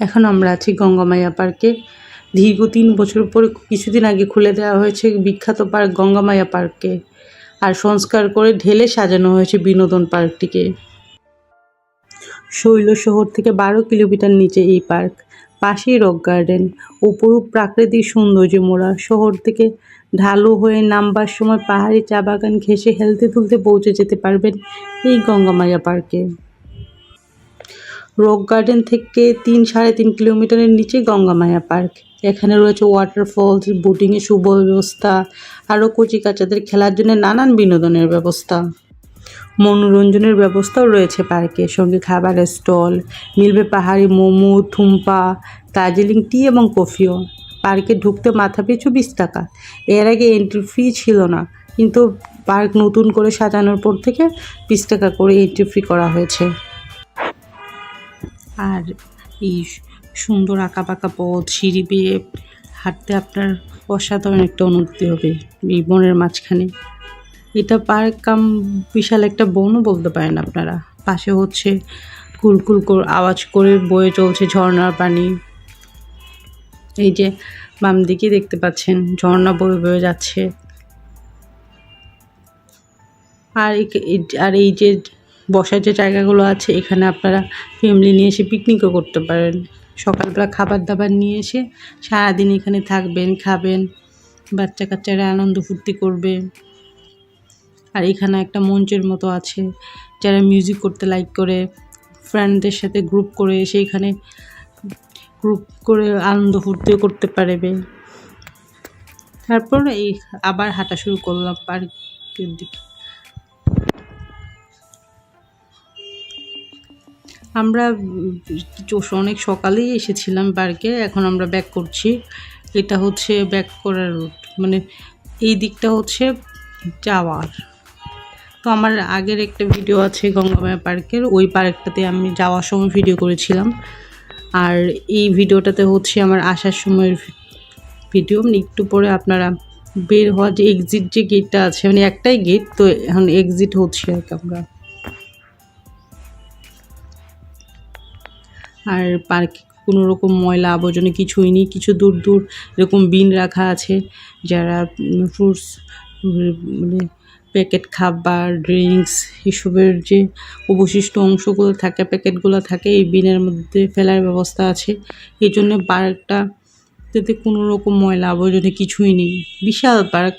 এখন আমরা আছি গঙ্গামায়া পার্কে। দীর্ঘ তিন বছর পরে কিছুদিন আগে খুলে দেওয়া হয়েছে বিখ্যাত পার্ক গঙ্গামায়া পার্ককে আর সংস্কার করে ঢেলে সাজানো হয়েছে বিনোদন পার্কটিকে। শৈল শহর থেকে বারো কিলোমিটার নিচে এই পার্ক। পাশেই রক গার্ডেন। অপরূপ প্রাকৃতিক সৌন্দর্যে মোড়া। শহর থেকে ঢালু হয়ে নামবার সময় পাহাড়ি চা বাগান ঘেঁষে হেলতে তুলতে পৌঁছে যেতে পারবেন এই গঙ্গামায়া পার্কে। রক গার্ডেন থেকে তিন সাড়ে তিন কিলোমিটারের নিচে গঙ্গামায়া পার্ক। এখানে রয়েছে ওয়াটারফলস বোটিংয়ের সুব্যবস্থা, আরও কচি কাচাদের খেলার জন্য নানান বিনোদনের ব্যবস্থা। মনোরঞ্জনের ব্যবস্থাও রয়েছে পার্কে। সঙ্গে খাবারের স্টল, মিলবে পাহাড়ি মোমো, থুম্পা, দার্জিলিং টি এবং কফিও। পার্কে ঢুকতে মাথা পিছু বিশ টাকা। এর আগে এন্ট্রি ফি ছিল না, কিন্তু পার্ক নতুন করে সাজানোর পর থেকে বিশ টাকা করে এন্ট্রি ফি করা হয়েছে। আর এই সুন্দর আঁকা বাঁকা পথ, সিঁড়ি বেয়ে হাঁটতে আপনার অসাধারণ একটা অনুভূতি হবে এই বনের মাঝখানে। এটা পার্ক কাম বিশাল একটা বনও বলতে পারেন আপনারা। পাশে হচ্ছে কুলকুল আওয়াজ করে বয়ে চলছে ঝর্ণার পানি। এই যে বাম দিকে দেখতে পাচ্ছেন, ঝর্ণা বয়ে বয়ে যাচ্ছে। আর আর এই যে বসার যে জায়গাগুলো আছে, এখানে আপনারা ফ্যামিলি নিয়ে এসে পিকনিকও করতে পারেন। সকালবেলা খাবার দাবার নিয়ে এসে সারাদিন এখানে থাকবেন, খাবেন বাচ্চা কাচ্চারা আনন্দ ফুর্তি করবে। আর এখানে একটা মঞ্চের মতো আছে, যারা মিউজিক করতে লাইক করে ফ্রেন্ডদের সাথে গ্রুপ করে এসে এখানে গ্রুপ করে আনন্দ ফুর্তিও করতে পারবে। তারপর এই আবার হাঁটা শুরু করলাম পার্কের দিকে। আমরা অনেক সকালেই এসেছিলাম পার্কে, এখন আমরা ব্যাক করছি। এটা হচ্ছে ব্যাক করার রুট মানে এই দিকটা হচ্ছে যাওয়ার। তো আমার আগের একটা ভিডিও আছে গঙ্গামায়া পার্কের, ওই পার্কটাতে আমি যাওয়ার সময় ভিডিও করেছিলাম। আর এই ভিডিওটাতে হচ্ছে আমার আসার সময়ের ভিডিও মানে একটু পরে আপনারা বের হওয়ার যে এক্সিট যে গেটটা আছে মানে একটাই গেট তো এখন এক্সিট হচ্ছে আর কি আমরা। আর পার্কে কোনো রকম ময়লা আবর্জনা কিছুই নেই, কিছু দূর দূর এরকম বিন রাখা আছে, যারা ফ্রুটস মানে প্যাকেট খাবার ড্রিঙ্কস এসবের যে অবশিষ্ট অংশগুলো থাকে, প্যাকেটগুলো থাকে, এই বিনের মধ্যে ফেলার ব্যবস্থা আছে। এই জন্য পার্কটা যাতে কোনো রকম ময়লা আবর্জনা কিছুই নেই। বিশাল পার্ক।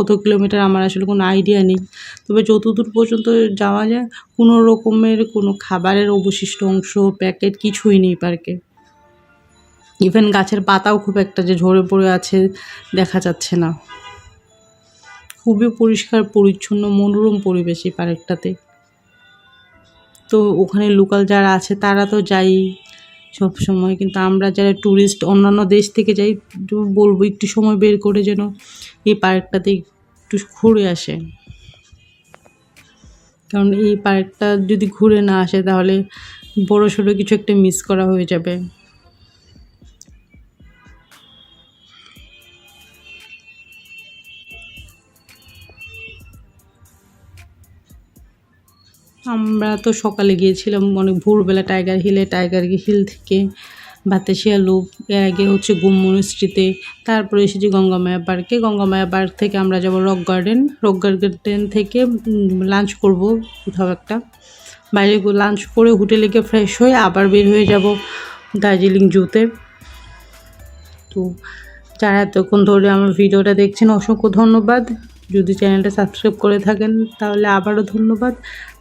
কত কিলোমিটার আমার আসলে কোনো আইডিয়া নেই। তবে যতদূর পর্যন্ত যাওয়া যায়, কোনো রকমের কোনো খাবারের অবশিষ্ট অংশ প্যাকেট কিছুই নেই পার্কে ইভেন গাছের পাতাও খুব একটা যে ঝরে পড়ে আছে, দেখা যাচ্ছে না। খুবই পরিষ্কার, পরিচ্ছন্ন, মনোরম পরিবেশ এই পার্কটাতে তো ওখানে লোকাল যারা আছে, তারা তো যাই সব সময়। কিন্তু আমরা যারা ট্যুরিস্ট অন্যান্য দেশ থেকে যাই, একটু বলব, একটু সময় বের করে যেন এই পার্কটাতে একটু ঘুরে আসে। কারণ এই পার্কটা যদি ঘুরে না আসে, তাহলে বড় সড়ো কিছু একটা মিস করা হয়ে যাবে। আমরা তো সকালে গিয়েছিলাম অনেক ভোরবেলা টাইগার হিলে, টাইগার হিল থেকে বাতাসিয়া লুপ, এর আগে হচ্ছে গুমমনুস্ট্রিতে তারপরে এসেছি গঙ্গামায়া পার্কে। গঙ্গামায়া পার্ক থেকে আমরা যাব রক গার্ডেন। রক গার্ডেন থেকে লাঞ্চ করব কোথাও একটা। বাইরে লাঞ্চ করে হোটেলে গিয়ে ফ্রেশ হয়ে আবার বের হয়ে যাব দার্জিলিং জুতে। তো যারা এতক্ষণ ধরে আমার ভিডিওটা দেখছেন, অসংখ্য ধন্যবাদ। যদি চ্যানেলটা সাবস্ক্রাইব করে থাকেন, তাহলে আবারও ধন্যবাদ।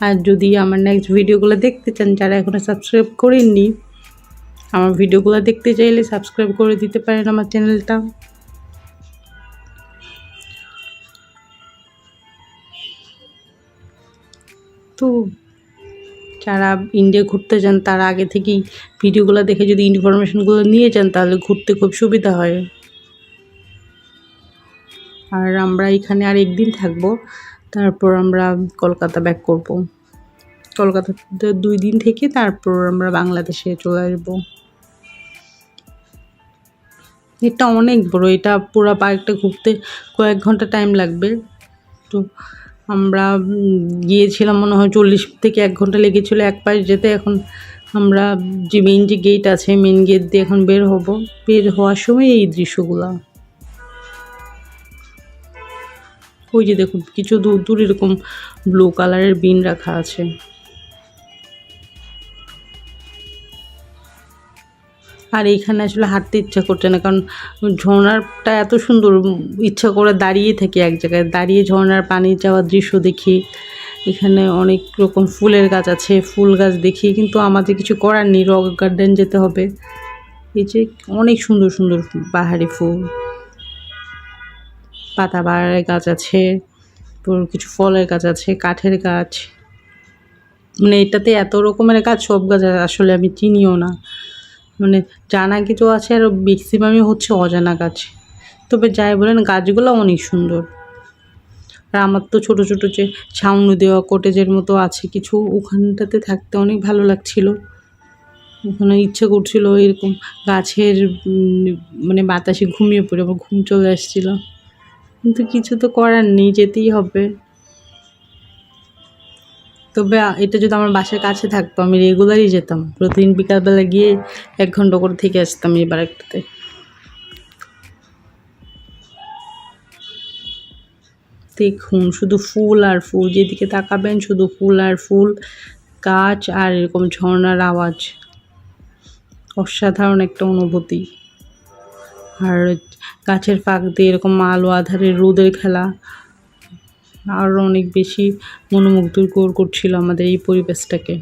আর যদি আমার নেক্সট ভিডিওগুলো দেখতে চান, যারা এখনও সাবস্ক্রাইব করেননি, আমার ভিডিওগুলো দেখতে চাইলে সাবস্ক্রাইব করে দিতে পারেন আমার চ্যানেলটা। তো যারা ইন্ডিয়া ঘুরতে যান, তারা আগে থেকেই ভিডিওগুলো দেখে যদি ইনফরমেশনগুলো নিয়ে যান, তাহলে ঘুরতে খুব সুবিধা হয়। আর আমরা এখানে আর একদিন থাকব। তারপর আমরা কলকাতা ব্যাক করব। কলকাতাতে দুই দিন থেকে তারপর আমরা বাংলাদেশে চলে আসব। এটা অনেক বড়, এটা পুরো পার্কটা ঘুরতে কয়েক ঘণ্টা টাইম লাগবে। তো আমরা গিয়েছিলাম মনে হয় চল্লিশ থেকে এক ঘণ্টা লেগেছিলো। এক পাশ যেতে এখন আমরা যে মেন যে গেট আছে মেন গেট দিয়ে এখন বের হব। বের হওয়ার সময় এই দৃশ্যগুলা। ওই যে দেখুন, কিছু দূর দূর এরকম ব্লু কালারের বিন রাখা আছে। আর এইখানে আসলে হাঁটতে ইচ্ছা করছে না, কারণ ঝর্ণাটা এত সুন্দর, ইচ্ছা করে দাঁড়িয়ে থাকি এক জায়গায়। দাঁড়িয়ে ঝর্ণার পানি যাওয়ার দৃশ্য দেখি, এখানে অনেক রকম ফুলের গাছ আছে, ফুল গাছ দেখি, কিন্তু আমাদের কিছু করার নেই, রক গার্ডেন যেতে হবে। এই যে অনেক সুন্দর সুন্দর পাহাড়ি ফুল। পাতা বাড়ার গাছ আছে কিছু ফলের গাছ আছে, কাঠের গাছ। মানে এটাতে এত রকমের গাছ, সব গাছ আসলে আমি চিনিও না। মানে জানা কিছু আছে আর ম্যাক্সিমামই হচ্ছে অজানা গাছ। তবে যাই বলেন, গাছগুলো অনেক সুন্দর। আর আমার তো ছোট ছোট যে ছাউনি দেওয়া কটেজের মতো আছে, কিছু ওখানটাতে থাকতে অনেক ভালো লাগছিল। ওখানে ইচ্ছে করছিল এরকম গাছের মানে বাতাসে ঘুমিয়ে পড়ে আমার ঘুম চলে আসছিল। কিন্তু কিছু তো করার নেই, যেতেই হবে। তবে এটা যদি আমার বাসার কাছে থাকতো, আমি রেগুলারই যেতাম। প্রতিদিন বিকালবেলা গিয়ে এক ঘণ্টা করে থেকে আসতাম এই বারাকটাতে দেখুন, শুধু ফুল আর ফুল, যেদিকে তাকাবেন শুধু ফুল আর ফুল, গাছ আর এরকম ঝর্ণার আওয়াজ। অসাধারণ একটা অনুভূতি। আর গাছের ফাঁক দিয়ে এরকম আলো আধারে রোদের খেলা। আরও অনেক বেশি মনোমুগ্ধকর করছিল আমাদের এই পরিবেশটাকে।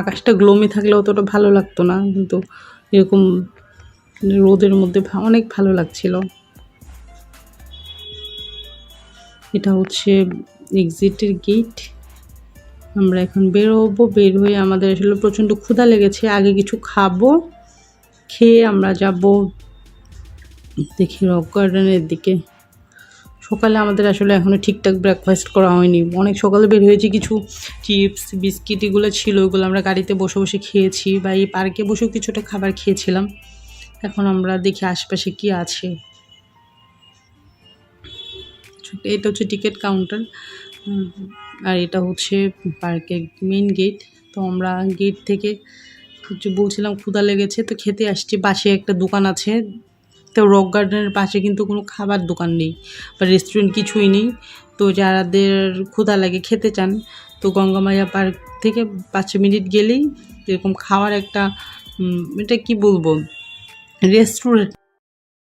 আকাশটা গ্লোমি থাকলে অতটা ভালো লাগতো না, কিন্তু এরকম রোদের মধ্যে অনেক ভালো লাগছিল। এটা হচ্ছে এক্সিটের গেট আমরা এখন বের হব বের হয়ে আমাদের আসলে প্রচণ্ড ক্ষুধা লেগেছে, আগে কিছু খাব। খেয়ে আমরা যাব দেখি রক গার্ডেনের দিকে। সকালে আমাদের আসলে এখনও ঠিকঠাক ব্রেকফাস্ট করা হয়নি। অনেক সকালে বের হয়েছি, কিছু চিপস বিস্কিট এগুলো ছিল, ওগুলো আমরা গাড়িতে বসে বসে খেয়েছি বা এই পার্কে বসেও কিছুটা খাবার খেয়েছিলাম। এখন আমরা দেখি আশপাশে কি আছে। এটা হচ্ছে টিকিট কাউন্টার আর এটা হচ্ছে পার্কের মেইন গেট তো আমরা গেট থেকে বলছিলাম ক্ষুধা লেগেছে, তো খেতে আসছি। পাশে একটা দোকান আছে, তো রক গার্ডেনের পাশে কিন্তু কোনো খাবার দোকান নেই বা রেস্টুরেন্ট কিছুই নেই। তো যাদের ক্ষুধা লাগে, খেতে চান, তো গঙ্গামায়া পার্ক থেকে পাঁচ মিনিট গেলেই এরকম খাওয়ার একটা এটা কি বলব? রেস্টুরেন্ট